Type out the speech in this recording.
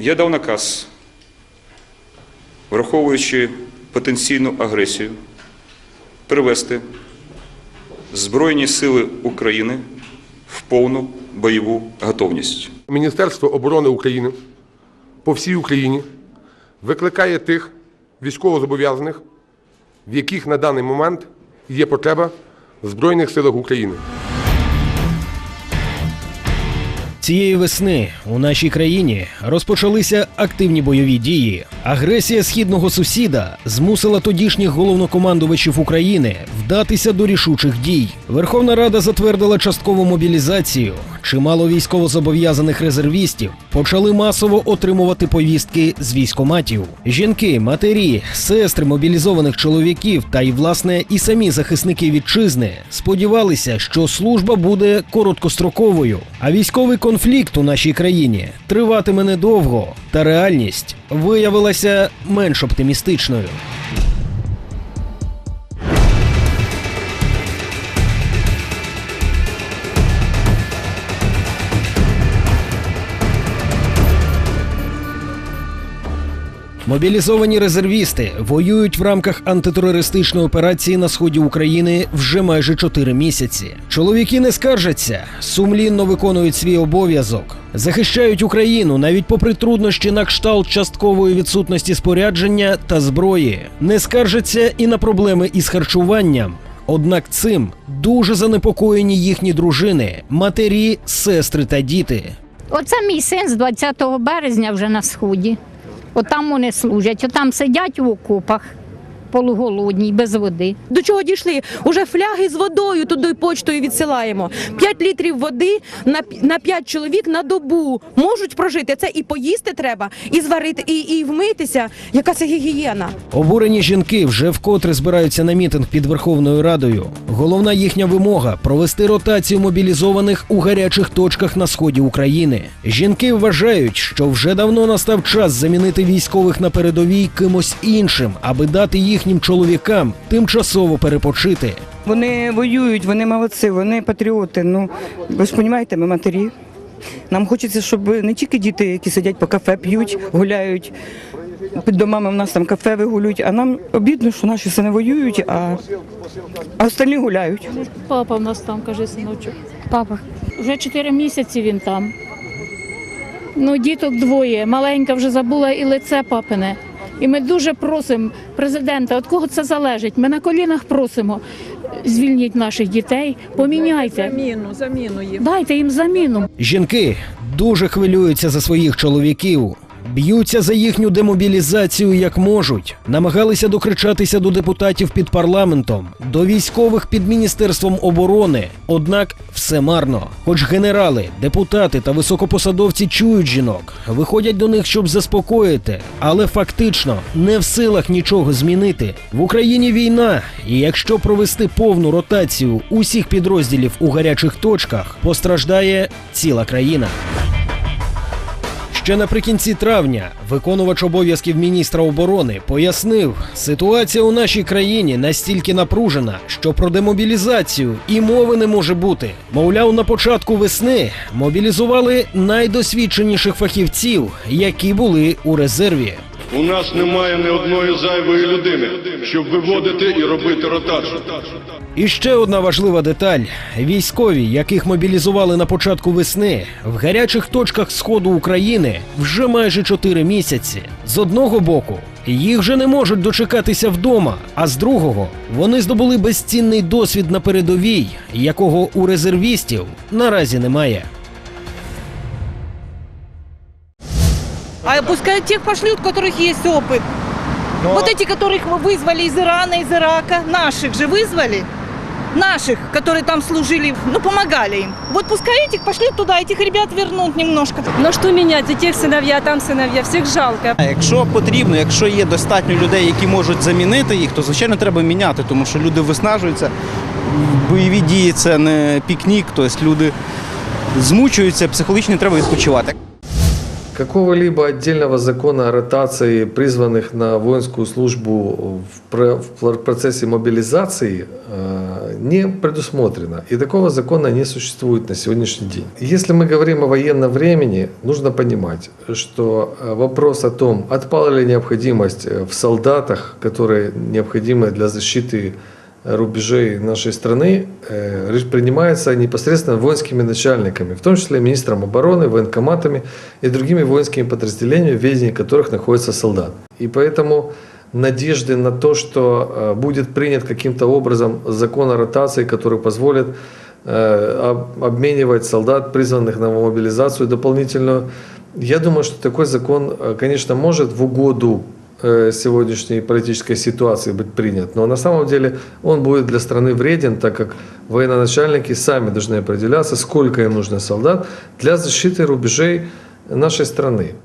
Я дав наказ, враховуючи потенційну агресію, привести Збройні Сили України в повну бойову готовність. Міністерство оборони України по всій Україні викликає тих військовозобов'язаних, в яких на даний момент є потреба в Збройних силах України. Цієї весни у нашій країні розпочалися активні бойові дії. Агресія східного сусіда змусила тодішніх головнокомандувачів України вдатися до рішучих дій. Верховна Рада затвердила часткову мобілізацію. Чимало військовозобов'язаних резервістів почали масово отримувати повістки з військоматів. Жінки, матері, сестри мобілізованих чоловіків та й власне і самі захисники вітчизни сподівалися, що служба буде короткостроковою, а військовий конфлікт у нашій країні триватиме недовго. Та реальність виявилася менш оптимістичною. Мобілізовані резервісти воюють в рамках антитерористичної операції на сході України вже майже 4 місяці. Чоловіки не скаржаться, сумлінно виконують свій обов'язок, захищають Україну навіть попри труднощі на кшталт часткової відсутності спорядження та зброї. Не скаржаться і на проблеми із харчуванням. Однак цим дуже занепокоєні їхні дружини, матері, сестри та діти. Оце мій син з 20 березня вже на сході. Отам вони служать, отам сидять в окопах полуголодні, без води. До чого дійшли? Уже фляги з водою туди почтою відсилаємо. 5 літрів води на, п- на 5 чоловік на добу можуть прожити. Це і поїсти треба, і зварити, і, і вмитися. Яка це гігієна? Обурені жінки вже вкотре збираються на мітинг під Верховною Радою. Головна їхня вимога провести ротацію мобілізованих у гарячих точках на сході України. Жінки вважають, що вже давно настав час замінити військових на передовій кимось іншим, аби дати їхнім чоловікам тимчасово перепочити. Вони воюють, вони молодці, вони патріоти. Ну ви ж розумієте, ми матері. Нам хочеться, щоб не тільки діти, які сидять по кафе, п'ють, гуляють. Під домами в нас там кафе вигулюють, а нам обідно, що наші сини воюють, а, а остальні гуляють. Папа в нас там, каже, синочок. Папа. Вже чотири місяці він там. Ну, діток двоє. Маленька вже забула і лице папине. І ми дуже просимо президента, від кого це залежить. Ми на колінах просимо. Звільніть наших дітей, поміняйте. Заміну, заміну їм. Дайте їм заміну. Жінки дуже хвилюються за своїх чоловіків. Б'ються за їхню демобілізацію як можуть, намагалися докричатися до депутатів під парламентом, до військових під міністерством оборони. Однак все марно. Хоч генерали, депутати та високопосадовці чують жінок, виходять до них, щоб заспокоїти, але фактично не в силах нічого змінити. В Україні війна, і якщо провести повну ротацію усіх підрозділів у гарячих точках, постраждає ціла країна. Ще наприкінці травня виконувач обов'язків міністра оборони пояснив, ситуація у нашій країні настільки напружена, що про демобілізацію і мови не може бути. Мовляв, на початку весни мобілізували найдосвідченіших фахівців, які були у резерві. У нас немає ні одної зайвої людини, щоб виводити і робити ротацію. І ще одна важлива деталь: військові, яких мобілізували на початку весни, в гарячих точках сходу України вже майже 4 місяці. З одного боку, їх вже не можуть дочекатися вдома, а з другого вони здобули безцінний досвід на передовій, якого у резервістів наразі немає. А пускай тех пошлют, у которых есть опыт. Вот эти, которых мы вызвали из Ирана, из Ирака, наших же вызвали. Наших, которые там служили, ну, помогали им. Вот пускай этих пошлют туда, этих ребят вернут немножко. Ну що міняти? Тих синов'я, там синов'я, всіх жалко. А Якщо потрібно, якщо є достатньо людей, які можуть замінити їх, то звичайно треба міняти, тому що люди виснажуються. Бойові дії це не пікнік, тобто люди змучуються, психологічно треба відпочивати. Какого-либо отдельного закона о ротации призванных на воинскую службу в, про- в пр- процессе мобилизации э, не предусмотрено. И такого закона не существует на сегодняшний день. Если мы говорим о военном времени, нужно понимать, что э, вопрос о том, отпала ли необходимость э, в солдатах, которые необходимы для защиты рубежей нашей страны э, принимается непосредственно воинскими начальниками, в том числе министром обороны, военкоматами и другими воинскими подразделениями, в ведении которых находится солдат. И поэтому надежды на то, что э, будет принят каким-то образом закон о ротации, который позволит э, об- обменивать солдат, призванных на мобилизацию дополнительную. Я думаю, что такой закон, конечно, может в угоду сегодняшней политической ситуации быть принят, но на самом деле он будет для страны вреден, так как военачальники сами должны определяться, сколько им нужно солдат для защиты рубежей нашей страны.